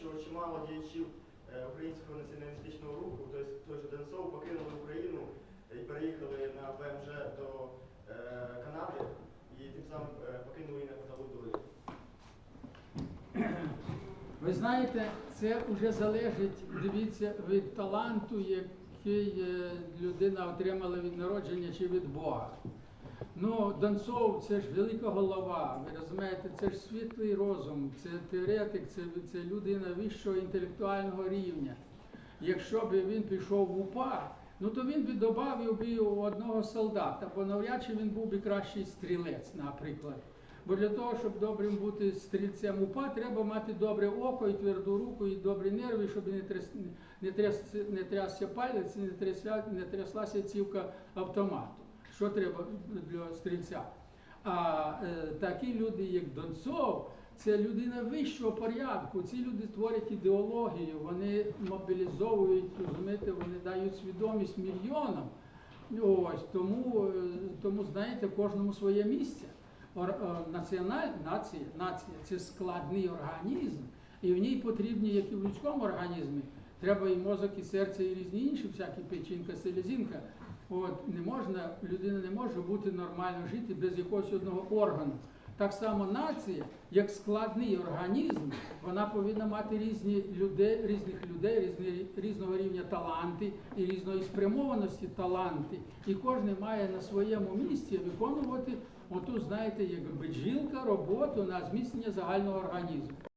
що чимало діячів е, українського націоналістичного руху, тобто той же Денсов, покинули Україну і переїхали на БМЖ до е, Канади і тим самим е, покинули на кутову долю. Ви знаєте, це вже залежить, дивіться, від таланту, який людина отримала від народження чи від Бога. Ну, Донцов це ж велика голова, ви розумієте, це ж світлий розум, це теоретик, це, це людина вищого інтелектуального рівня. Якщо б він пішов в УПА, ну то він би додав би одного солдата, бо навряд чи він був би кращий стрілець, наприклад. Бо для того, щоб добрим бути стрільцем УПА, треба мати добре око і тверду руку, і добрі нерви, щоб не, тряс, не, тряс, не трясся палець, не, тряся, не тряслася цівка автомату. Що треба для стрільця? А е, такі люди, як Донцов, це людина вищого порядку. Ці люди творять ідеологію, вони мобілізовують, розумієте, вони дають свідомість мільйонам. Ось тому, е, тому знаєте, кожному своє місце. Е, національ, нація, нація це складний організм, і в ній потрібні, як і в людському організмі, треба і мозок, і серце, і різні інші, всякі печінка, селезінка. От не можна, людина не може бути нормально жити без якогось одного органу. Так само нація, як складний організм, вона повинна мати різні людей, різних людей, різні, різного рівня таланти і різної спрямованості таланти. І кожен має на своєму місці виконувати оту, знаєте, як бджілка роботу на зміцнення загального організму.